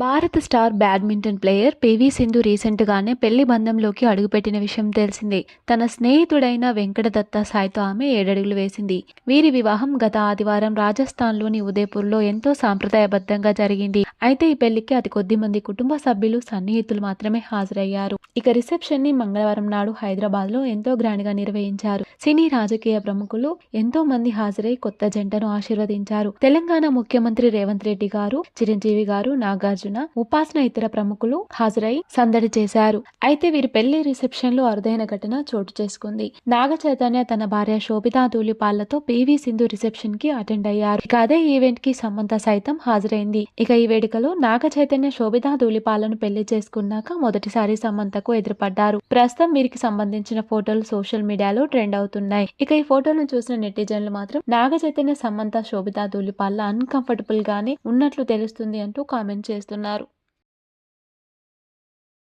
భారత star badminton player PV Sindhu recent గానే పెళ్ళి బంధంలోకి అడుగుపెట్టిన విషయం తెలిసిందే. తన స్నేహితుడైన వెంకటదత్త సాయితో ఆమె ఏడడుగులు వేసింది. వీరి వివాహం గత ఆదివారం రాజస్థాన్లోని ఉదయపూర్లో ఎంతో సాంప్రదాయబద్ధంగా జరిగింది. అయితే ఈ పెళ్ళికి అతి కొద్ది మంది కుటుంబ సభ్యులు సన్నిహితులు మాత్రమే హాజరయ్యారు. ఇక రిసెప్షన్ని మంగళవారం నాడు హైదరాబాద్లో ఎంతో గ్రాండ్గా నిర్వహించారు. సినీ రాజకీయ ప్రముఖులు ఎంతో మంది హాజరై కొత్త జంటను ఆశీర్వదించారు. తెలంగాణ ముఖ్యమంత్రి రేవంత్ రెడ్డి గారు చిరంజీవి గారు నాగార్జున ఉపాసన ఇతర ప్రముఖులు హాజరై సందడి చేశారు. అయితే వీరి పెళ్ళి రిసెప్షన్లో అరుదైన ఘటన చోటు చేసుకుంది. నాగ చైతన్య తన భార్య శోభితా ధూళిపాళ్ళతో పివి సింధు రిసెప్షన్కి అటెండ్ అయ్యారు. ఇక అదే ఈవెంట్కి సమంత సైతం హాజరైంది. ఇక ఈ వేడుకలో నాగ చైతన్య శోభితా ధూళిపాలను పెళ్ళి చేసుకున్నాక మొదటిసారి సమంతకు ఎదురుపడ్డారు. ప్రస్తుతం వీరికి సంబంధించిన ఫోటోలు సోషల్ మీడియాలో ట్రెండ్ అవుతున్నాయి. ఇక ఈ ఫోటోలను చూసిన నెటిజన్లు మాత్రం నాగ చైతన్య సమంత శోభితా ధూళిపాల్ల అన్కంఫర్టబుల్ గానే ఉన్నట్లు తెలుస్తుంది అంటూ కామెంట్ చేస్తున్నారు.